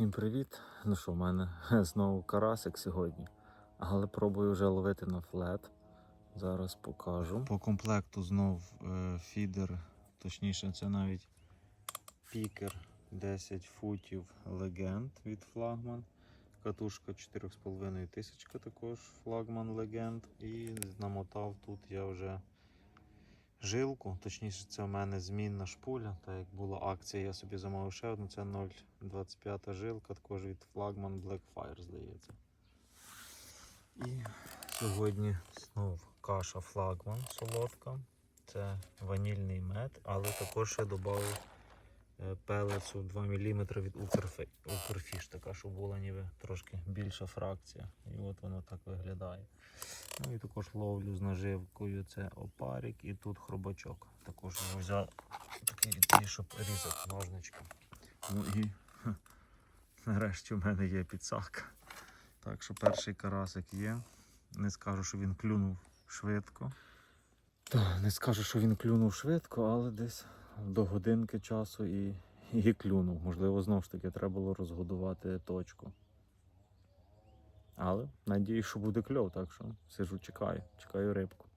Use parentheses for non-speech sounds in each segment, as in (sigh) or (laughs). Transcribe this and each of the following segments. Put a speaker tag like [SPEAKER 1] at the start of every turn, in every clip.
[SPEAKER 1] Всім привіт! Ну що, в мене (laughs) знову карасик сьогодні, але пробую вже ловити на флет. Зараз покажу. По комплекту знов е, фідер, точніше, це навіть пікер 10 футів легенд від флагман. Катушка 4,5 тисячка також флагман легенд. І намотав тут я вже жилку. Точніше, це в мене змінна шпуля. Так як була акція, я собі замовив ще одну. Це 0,25 жилка, також від флагман Blackfire, здається. І сьогодні знов каша флагман солодка. Це ванільний мед, але також я додав пелецу 2 мм від Укрфіш, така, щоб була ніби трошки більша фракція. І от воно так виглядає. Ну і також ловлю з наживкою. Це опарик і тут хробачок. Також взяв такий щоб різати ножнички. Ну і хе, нарешті в мене є підсака. Так що перший карасик є. Не скажу, що він клюнув швидко. Так, не скажу, що він клюнув швидко, але десь до годинки часу і, і клюнув. Можливо, знову ж таки треба було розгодувати точку. Але надію, що буде кльов, так що сижу, чекаю, чекаю рибку.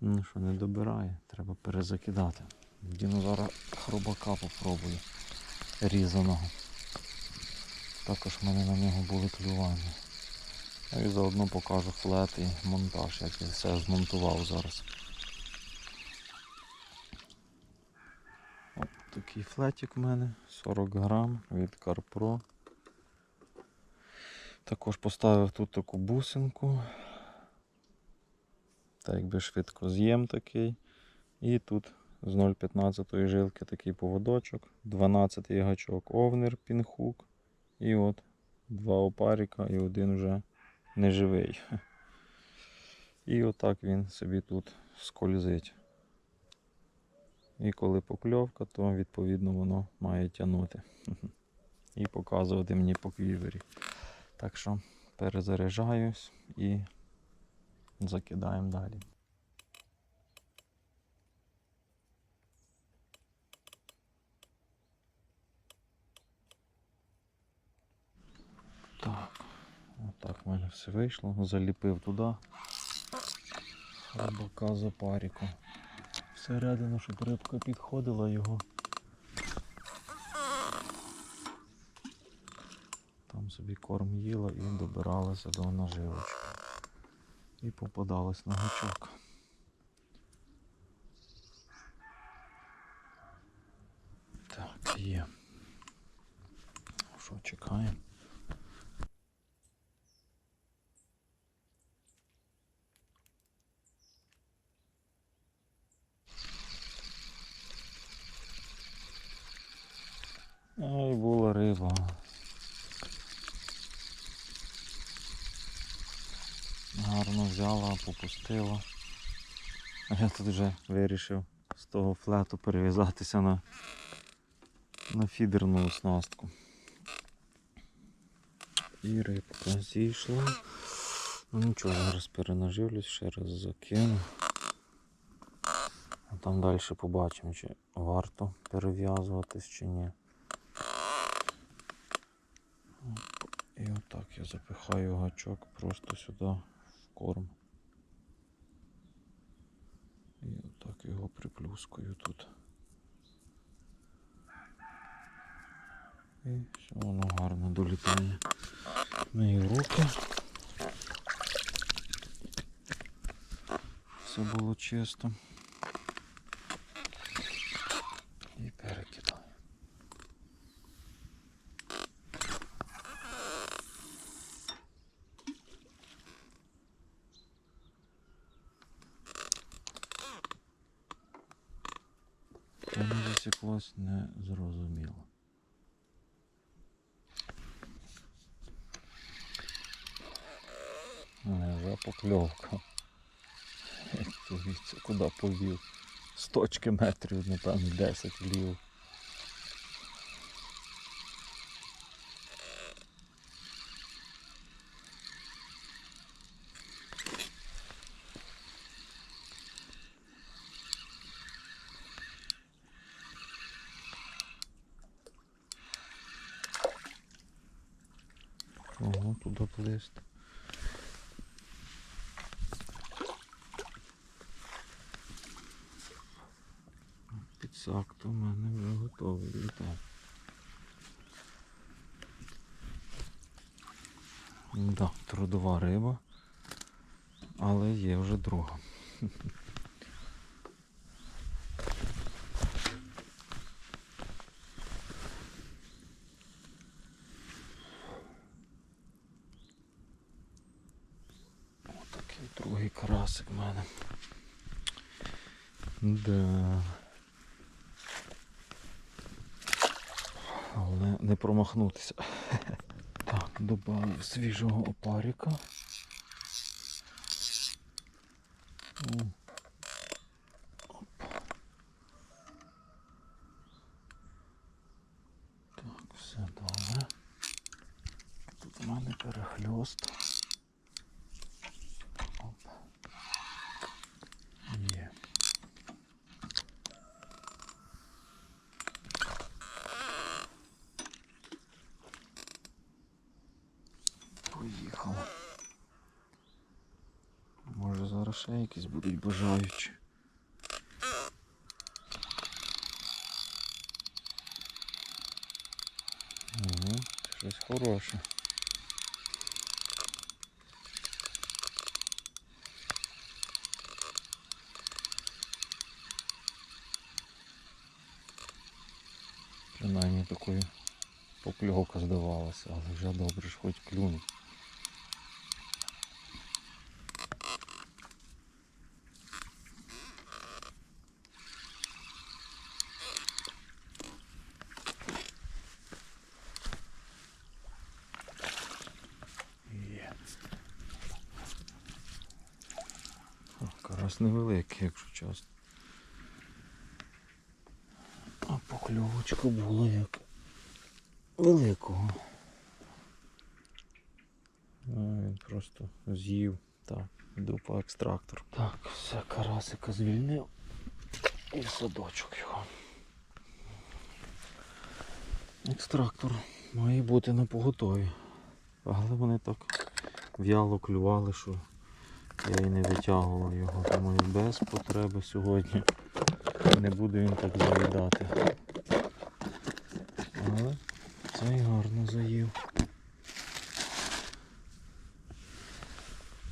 [SPEAKER 1] Ну що, не добирає, треба перезакидати. Діну зараз хробака попробую різаного. Також в мене на нього були клювання. Ну і заодно покажу флет і монтаж, як я все змонтував зараз. От такий флетик в мене, 40 грам від CarPro. Також поставив тут таку бусинку. Так якби швидко з'єм такий. І тут з 0,15 жилки такий поводочок, 12 гачок овнер пінхук. І от два опаріка і один вже неживий. І отак він собі тут скользить. І коли покльовка, то відповідно воно має тягнути. (laughs) І показувати мені по квівері. Так що перезаряджаюсь і закидаємо далі. Так, отак в мене все вийшло. Заліпив туди. Рибака за паріку. Всередину, щоб рибка підходила його. Там собі корм їла і добиралася до наживочки. І попадалась на гачок. Так, є. Що, чекаємо? Ай, була риба. Гарно взяла. А я тут вже вирішив з того флету перев'язатися на, на фідерну оснастку. І рибка зійшла. Ну нічого, зараз перенаживлюсь, ще раз закину. А там далі побачимо, чи варто перев'язуватись чи ні. І отак я запихаю гачок просто сюди в корм. І отак його приплюскаю тут. І все воно гарно долітає. Мої руки. Все було чисто. Покльовка. Дивіться, куди повів. З точки метрів, напевно, 10 вліво. Підсак то в мене вже готовий літав. Да, трудова риба, але є вже друга. Отакий другий карасик в мене. Да. Але не промахнутися. (laughs) Так, додав свіжого опарика. О. Оп. Так, все добре. Тут у мене перехльост. Оп. Є. Поїхало. Може зараз ще якісь будуть бажаючі. Угу, щось хороше. Принаймні такою покльовка здавалася, але вже добре ж хоч клюнув. Є. О, Невеликий, якщо чесно. А покльовочка була як великого. А, він просто з'їв. Так, йду по екстрактор. Так, все, карасика звільнив. І в садочок його. Екстрактор має бути на поготові. Але вони так в'яло клювали, що я і не витягував його. Думаю, без потреби сьогодні. Не буде він так заїдати. Але цей гарно заїв.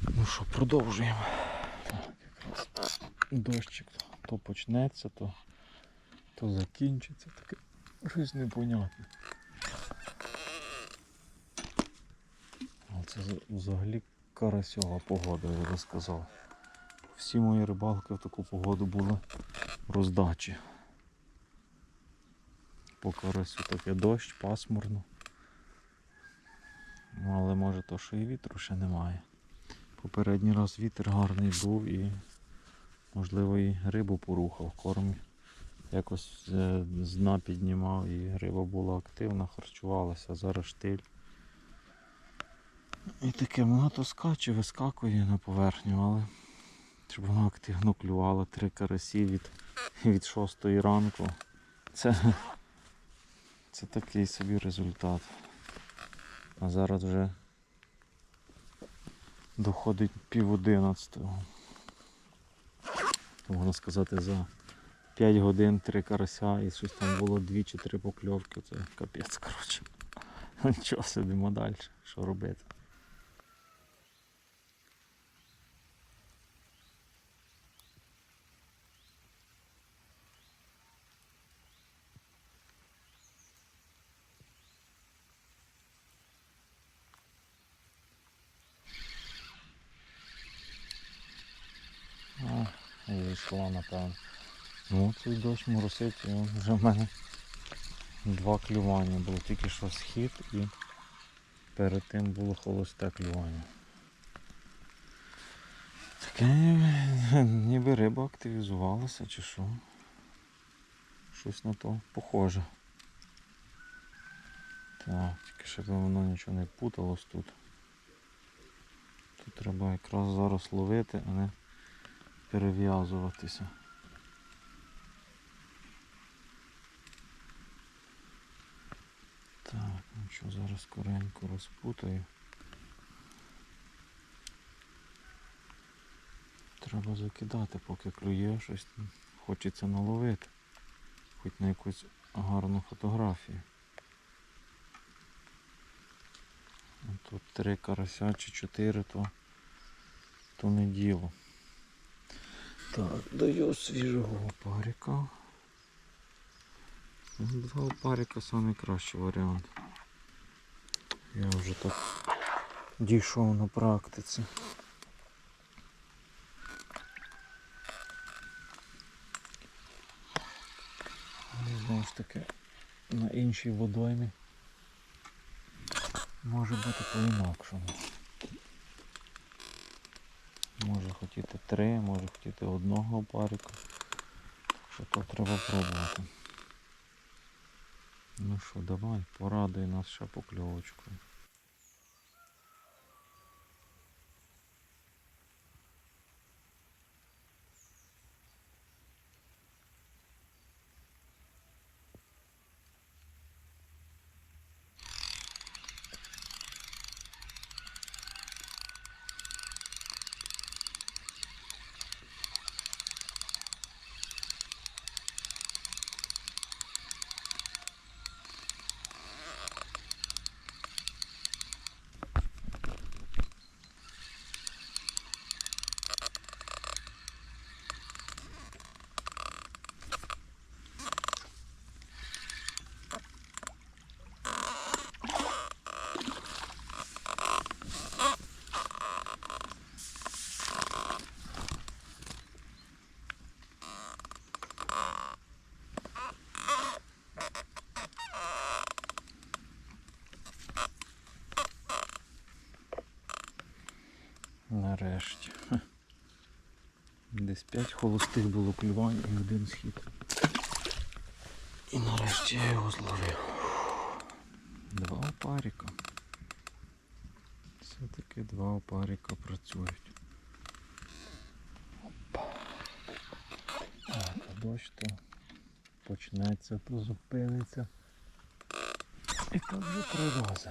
[SPEAKER 1] Ну що, продовжуємо. Так, якраз дощик то почнеться, то, то закінчиться. Таке щось непонятне. Але це взагалі карасьова погода, я би сказав. Всі мої рибалки в таку погоду були роздачі. По карасю таке дощ, пасмурно. Ну, але може то, що і вітру ще немає. Попередній раз вітер гарний був і можливо і рибу порухав. Корм якось е, з дна піднімав і риба була активна, харчувалася, зараз штиль. І таке вона то скаче, вискакує на поверхню, але щоб вона активно клювала три карасі від, від 6 ранку. Це, це такий собі результат. А зараз вже доходить пів одинадцятого. Можна сказати, за 5 годин три карася і щось там було 2 чи 3 покльовки. Це капець, коротше. (laughs) Нічого, сидимо далі. Що робити? А, вийшла, напевно. Ну, цей дощ моросить, вже в мене два клювання було. Тільки що схід і перед тим було холосте клювання. Таке ніби риба активізувалася чи що. Щось на то похоже. Так, тільки щоб воно нічого не путалось тут. Тут треба якраз зараз ловити, а не перев'язуватися. Так, ну що, зараз коренько розпутаю. Треба закидати, поки клює щось, хочеться наловити, хоч на якусь гарну фотографію. Тут три карася чи чотири, то, то не діло. Так, даю свіжого опарика. Два опарика найкращий варіант. Я вже так дійшов на практиці. Знову ж таки на іншій водоймі може бути по-інакшому. Може хотіти три, може хотіти одного опарика. Що то треба пробувати. Ну що, давай, порадуй нас ще покльовочкою. Нарешті. Десь 5 холостих було клювань і один схід. І нарешті я його зловив. Два опаріка. Все-таки два опаріка працюють. Опа. А дощ то почнеться, то зупиниться. І так вже три рази.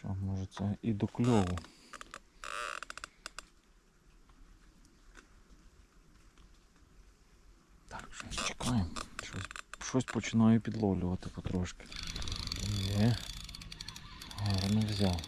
[SPEAKER 1] Нічого, може це і до кльову. Так, щось чекаємо. Щось, щось починаю підловлювати потрошки. Є. Гарно взяв.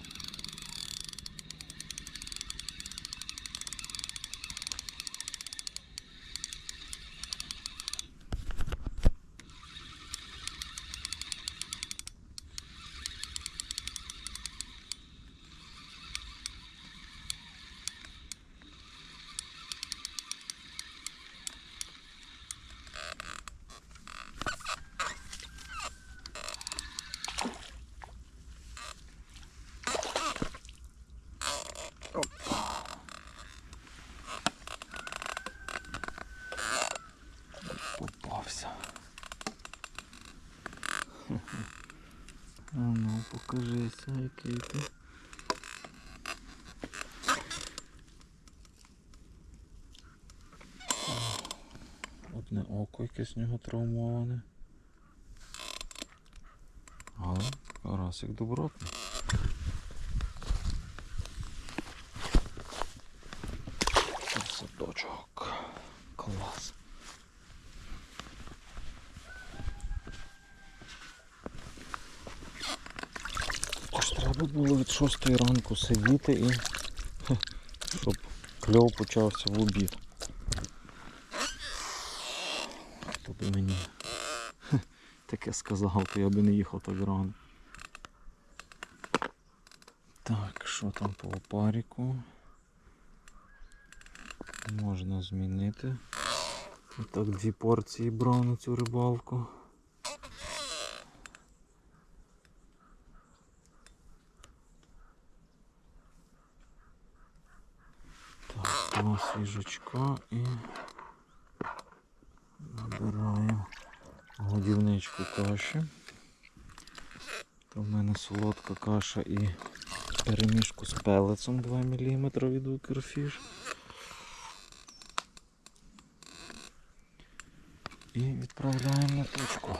[SPEAKER 1] Одне око якесь в нього травмоване. Але карасик добротний. Садочок. Клас. Тож треба було від 6 ранку сидіти і щоб кльов почався в обід. Хто би мені хе, таке сказав, то я би не їхав так рано. Так, що там по опаріку? Можна змінити. Так, дві порції брав на цю рибалку. Так, два свіжачка і набираємо годівничку каші. То в мене солодка каша і перемішку з пелецом 2 мм від Укрфіш. І відправляємо на точку.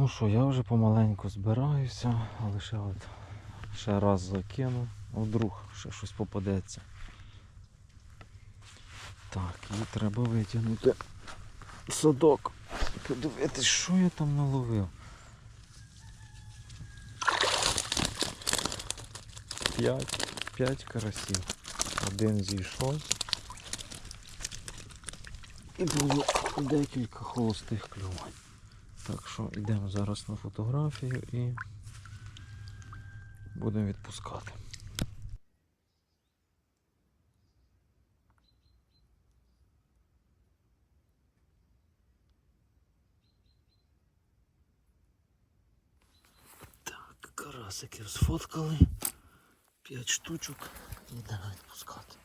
[SPEAKER 1] Ну що, я вже помаленьку збираюся, а лише от ще раз закину, вдруг ще щось попадеться. Так, і треба витягнути садок. Подивитись, що я там наловив. П'ять, п'ять карасів. Один зійшов. І було декілька холостих клювань. Так що йдемо зараз на фотографію і будемо відпускати. Так, карасиків сфоткали. П'ять штучок. Йдемо відпускати.